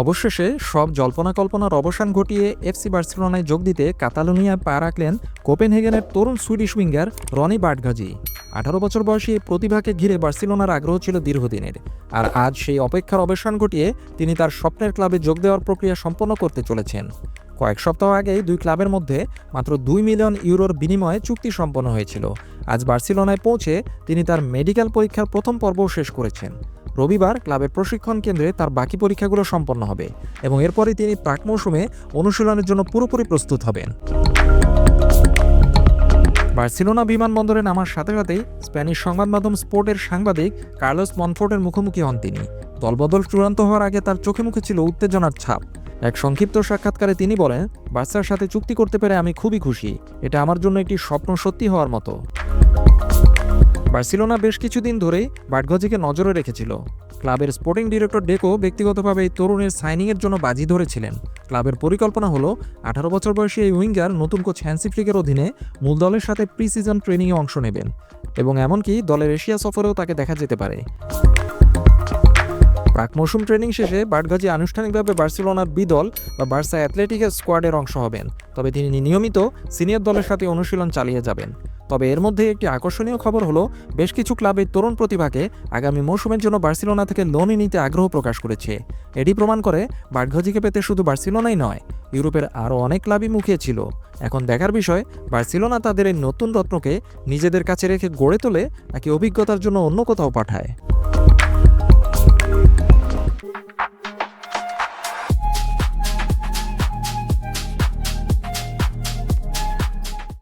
অবশেষে সব জল্পনা কল্পনার অবসান ঘটিয়ে এফসি বার্সেলোনায় যোগ দিতে কাতালোনিয়ায় পা রাখলেন কোপেনহেগেনের তরুণ সুইডিশ উইঙ্গার রনি বাটগাজি। আঠারো বছর বয়সী প্রতিভাকে ঘিরে বার্সেলোনার আগ্রহ ছিল দীর্ঘদিনের। আর আজ সেই অপেক্ষার অবসান ঘটিয়ে তিনি তার স্বপ্নের ক্লাবে যোগ দেওয়ার প্রক্রিয়া সম্পন্ন করতে চলেছেন। কয়েক সপ্তাহ আগেই দুই ক্লাবের মধ্যে মাত্র দুই মিলিয়ন ইউরোর বিনিময়ে চুক্তি সম্পন্ন হয়েছিল। আজ বার্সেলোনায় পৌঁছে তিনি তার মেডিকেল পরীক্ষার প্রথম পর্বও শেষ করেছেন। রবিবার ক্লাবের প্রশিক্ষণ কেন্দ্রে তার বাকি পরীক্ষাগুলো সম্পন্ন হবে এবং এরপরই তিনি প্রাক মৌসুমে অনুশীলনের জন্য পুরোপুরি প্রস্তুত হবেন। বার্সেলোনা বিমানবন্দরে নামার সাথে সাথেই স্প্যানিশ সংবাদ মাধ্যম স্পোর্টের সাংবাদিক কার্লোস মনফোর্টের মুখোমুখি হন তিনি। দলবদল চূড়ান্ত হওয়ার আগে তার চোখে মুখে ছিল উত্তেজনার ছাপ। এক সংক্ষিপ্ত সাক্ষাৎকারে তিনি বলেন, বার্সার সাথে চুক্তি করতে পেরে আমি খুবই খুশি। এটা আমার জন্য একটি স্বপ্ন সত্যি হওয়ার মতো। বার্সেলোনা বেশ কিছুদিন ধরেই বাটগজিকে নজরে রেখেছিল। ক্লাবের স্পোর্টিং ডিরেক্টর ডেকো ব্যক্তিগতভাবে এই তরুণের সাইনিংয়ের জন্য বাজি ধরেছিলেন। ক্লাবের পরিকল্পনা হলো, আঠারো বছর বয়সী এই উইঙ্গার নতুন কোচ হ্যান্সি ফ্লিকের অধীনে মূল দলের সাথে প্রি সিজন ট্রেনিংয়ে অংশ নেবেন এবং এমনকি দলের এশিয়া সফরেও তাকে দেখা যেতে পারে। প্রাক মৌসুম ট্রেনিং শেষে বাটগাজি আনুষ্ঠানিকভাবে বার্সেলোনার বি দল বা বার্সা অ্যাথলেটিকের স্কোয়াডের অংশ হবেন। তবে তিনি নিয়মিত সিনিয়র দলের সাথে অনুশীলন চালিয়ে যাবেন। তবে এর মধ্যে একটি আকর্ষণীয় খবর হলো, বেশ কিছু ক্লাবের তরুণ প্রতিভাকে আগামী মৌসুমের জন্য বার্সেলোনা থেকে লোনে নিতে আগ্রহ প্রকাশ করেছে। এটি প্রমাণ করে বাটঘজিকে পেতে শুধু বার্সেলোনাই নয়, ইউরোপের আরও অনেক ক্লাবই মুখিয়ে ছিল। এখন দেখার বিষয়, বার্সেলোনা তাদের এই নতুন রত্নকে নিজেদের কাছে রেখে গড়ে তোলে নাকি অভিজ্ঞতার জন্য অন্য কোথাও পাঠায়?